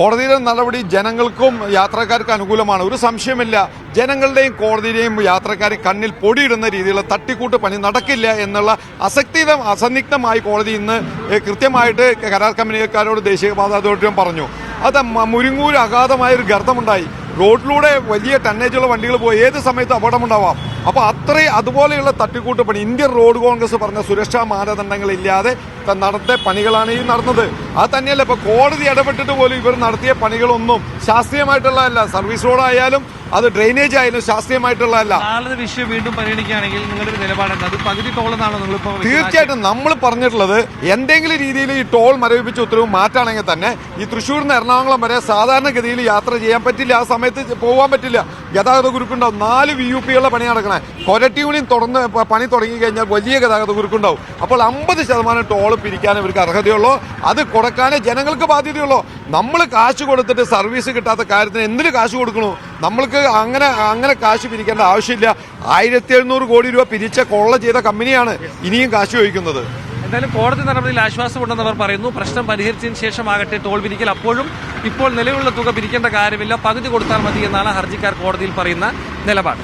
കോടതിയുടെ നടപടി ജനങ്ങൾക്കും യാത്രക്കാർക്കും അനുകൂലമാണ്. ഒരു സംശയമില്ല ജനങ്ങളുടെയും കോടതിയുടെയും യാത്രക്കാരെ കണ്ണിൽ പൊടിയിടുന്ന രീതിയിലുള്ള തട്ടിക്കൂട്ട് പണി നടക്കില്ല എന്നുള്ള അസക്തിത അസന്നിഗ്ധമായി കോടതി ഇന്ന് കൃത്യമായിട്ട് കരാർ കമ്പനിക്കാരോട് ദേശീയപാത അതോറിറ്റിയും പറഞ്ഞു. അത് മുരിങ്ങൂർ അഗാധമായ ഒരു ഗർത്തമുണ്ടായി. റോഡിലൂടെ വലിയ ടന്നേജുള്ള വണ്ടികൾ പോയി ഏത് സമയത്തും അപകടമുണ്ടാവാം. അപ്പോൾ അത്രയും അതുപോലെയുള്ള തട്ടിക്കൂട്ട് പണി ഇന്ത്യൻ റോഡ് കോൺഗ്രസ് പറഞ്ഞ സുരക്ഷാ മാനദണ്ഡങ്ങൾ ഇല്ലാതെ നടത്തിയ പണികളാണ് ഈ നടന്നത്. അത് തന്നെയല്ല ഇപ്പോൾ കോടതി ഇടപെട്ടിട്ട് പോലും ഇവർ നടത്തിയ പണികളൊന്നും ശാസ്ത്രീയമായിട്ടുള്ളതല്ല. സർവീസ് റോഡായാലും അത് ഡ്രെയിനേജ് ആയാലും ശാസ്ത്രീയമായിട്ടുള്ളതല്ല. നാളെ വിഷയം വീണ്ടും പരിഗണിക്കുകയാണെങ്കിൽ നിങ്ങളുടെ നിലപാട് അത് പകുതി ടോളെന്നാണോ നിങ്ങൾ? തീർച്ചയായിട്ടും നമ്മൾ പറഞ്ഞിട്ടുള്ളത് എന്തെങ്കിലും രീതിയിൽ ഈ ടോൾ മരവിപ്പിച്ച ഉത്തരവ് മാറ്റാണെങ്കിൽ തന്നെ ഈ തൃശ്ശൂരിൽ നിന്ന് എറണാകുളം വരെ സാധാരണഗതിയിൽ യാത്ര ചെയ്യാൻ പറ്റില്ല. ആ സമയത്ത് പോകാൻ പറ്റില്ല. ഗതാഗത കുരുക്കുണ്ടാവും. നാല് വി യു പികളുടെ പണി നടക്കണേ. കൊരട്യൂണിൽ തുടർന്ന് പ- പണി തുടങ്ങി കഴിഞ്ഞാൽ വലിയ ഗതാഗത കുരുക്കുണ്ടാവും. അപ്പോൾ അമ്പത് ശതമാനം ടോൾ പിരിക്കാൻ ഇവർക്ക് അർഹതയുള്ളൂ. അത് കൊടുക്കാനേ ജനങ്ങൾക്ക് ബാധ്യതയുള്ളൂ. നമ്മൾ കാശ് കൊടുത്തിട്ട് സർവീസ് കിട്ടാത്ത കാര്യത്തിന് എന്തിന് കാശ് കൊടുക്കണു? നമ്മൾക്ക് അങ്ങനെ അങ്ങനെ കാശ് പിരിക്കേണ്ട ആവശ്യമില്ല. ആയിരത്തി എഴുന്നൂറ് കോടി രൂപ പിരിച്ച കൊള്ള ചെയ്ത കമ്പനിയാണ് ഇനിയും കാശ് ചോദിക്കുന്നത്. എന്തായാലും കോടതി നടപടിയിൽ ആശ്വാസമുണ്ടെന്ന് അവർ പറയുന്നു. പ്രശ്നം പരിഹരിച്ചതിന് ശേഷമാകട്ടെ ടോൾ പിരിക്കൽ. അപ്പോഴും ഇപ്പോൾ നിലവിലുള്ള തുക പിരിക്കേണ്ട കാര്യമില്ല. പകുതി കൊടുത്താൽ മതി എന്നാണ് ഹർജിക്കാർ കോടതിയിൽ പറയുന്ന നിലപാട്.